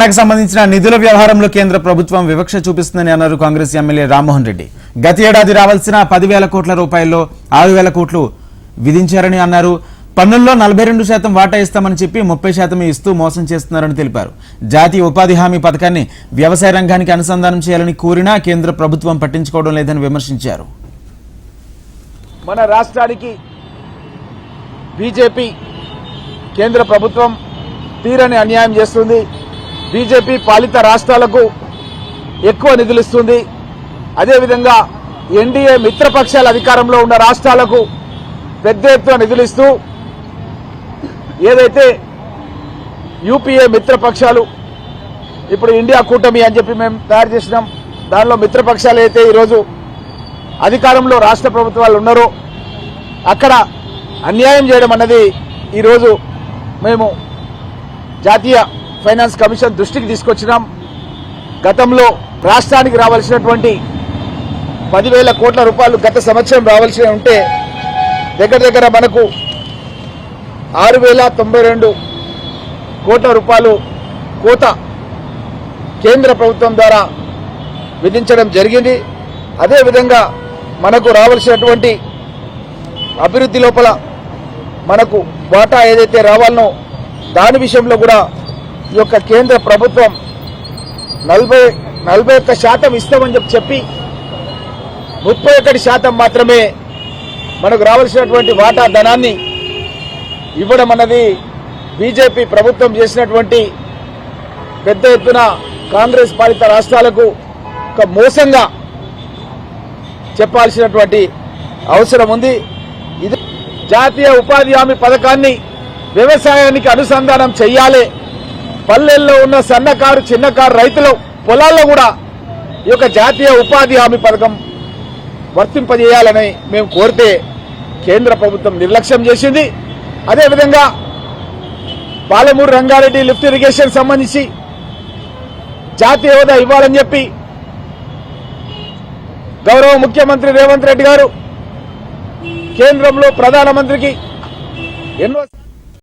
తెలంగాణకు సంబంధించిన నిధుల వ్యవహారంలో కేంద్ర ప్రభుత్వం వివక్ష చూపిస్తుందని అన్నారు కాంగ్రెస్ ఎమ్మెల్యే రామ్మోహన్ రెడ్డి. గత ఏడాది రావాల్సిన పదివేల కోట్ల రూపాయల్లో ఆరు వేల కోట్లు విధించారని అన్నారు. పన్నుల్లో నలభై రెండు శాతం వాటా ఇస్తామని చెప్పి ముప్పై శాతం ఇస్తూ మోసం చేస్తున్నారని తెలిపారు. జాతీయ ఉపాధి హామీ పథకాన్ని వ్యవసాయ రంగానికి అనుసంధానం చేయాలని కోరినా కేంద్ర ప్రభుత్వం పట్టించుకోవడం లేదని విమర్శించారు. మన రాష్ట్రానికి బీజేపీ కేంద్ర ప్రభుత్వం తీరని అన్యాయం చేస్తుంది. బీజేపీ పాలిత రాష్ట్రాలకు ఎక్కువ నిధులు ఇస్తుంది. అదేవిధంగా ఎన్డీఏ మిత్రపక్షాల అధికారంలో ఉన్న రాష్ట్రాలకు పెద్ద ఎత్తున నిధులు ఇస్తూ ఏదైతే యూపీఏ మిత్రపక్షాలు ఇప్పుడు ఇండియా కూటమి అని చెప్పి మేము తయారు చేసినాం. దానిలో మిత్రపక్షాలు అయితే ఈరోజు అధికారంలో రాష్ట్ర ప్రభుత్వాలు ఉన్నారో అక్కడ అన్యాయం చేయడం అన్నది ఈరోజు మేము జాతీయ ఫైనాన్స్ కమిషన్ దృష్టికి తీసుకొచ్చినాం. గతంలో రాష్ట్రానికి రావాల్సినటువంటి పదివేల కోట్ల రూపాయలు గత సంవత్సరం రావాల్సి ఉంటే దగ్గర దగ్గర మనకు ఆరు వేల తొంభై రెండు కోట్ల రూపాయలు కోత కేంద్ర ప్రభుత్వం ద్వారా విధించడం జరిగింది. అదేవిధంగా మనకు రావాల్సినటువంటి అభివృద్ధి లోపల మనకు వాటా ఏదైతే రావాలనో దాని విషయంలో కూడా ఈ యొక్క కేంద్ర ప్రభుత్వం నలభై నలభై ఒక్క శాతం ఇస్తామని చెప్పి చెప్పి ముప్పై ఒకటి శాతం మాత్రమే మనకు రావాల్సినటువంటి వాటా ధనాన్ని ఇవ్వడం అన్నది బీజేపీ ప్రభుత్వం చేసినటువంటి పెద్ద ఎత్తున కాంగ్రెస్ పాలిత రాష్ట్రాలకు ఒక మోసంగా చెప్పాల్సినటువంటి అవసరం ఉంది. ఇది జాతీయ ఉపాధి హామీ పథకాన్ని వ్యవసాయానికి అనుసంధానం చేయాలి పల్లెల్లో ఉన్న సన్నకారు చిన్నకారు రైతులు పొలాల్లో కూడా ఈ యొక్క జాతీయ ఉపాధి హామీ పథకం వర్తింపజేయాలని మేము కోరితే కేంద్ర ప్రభుత్వం నిర్లక్ష్యం చేసింది. అదేవిధంగా పాలమూరు రంగారెడ్డి లిఫ్ట్ ఇరిగేషన్ సంబంధించి జాతీయ హోదా ఇవ్వాలని చెప్పి గౌరవ ముఖ్యమంత్రి రేవంత్ రెడ్డి గారు కేంద్రంలో ప్రధానమంత్రికి ఎన్నో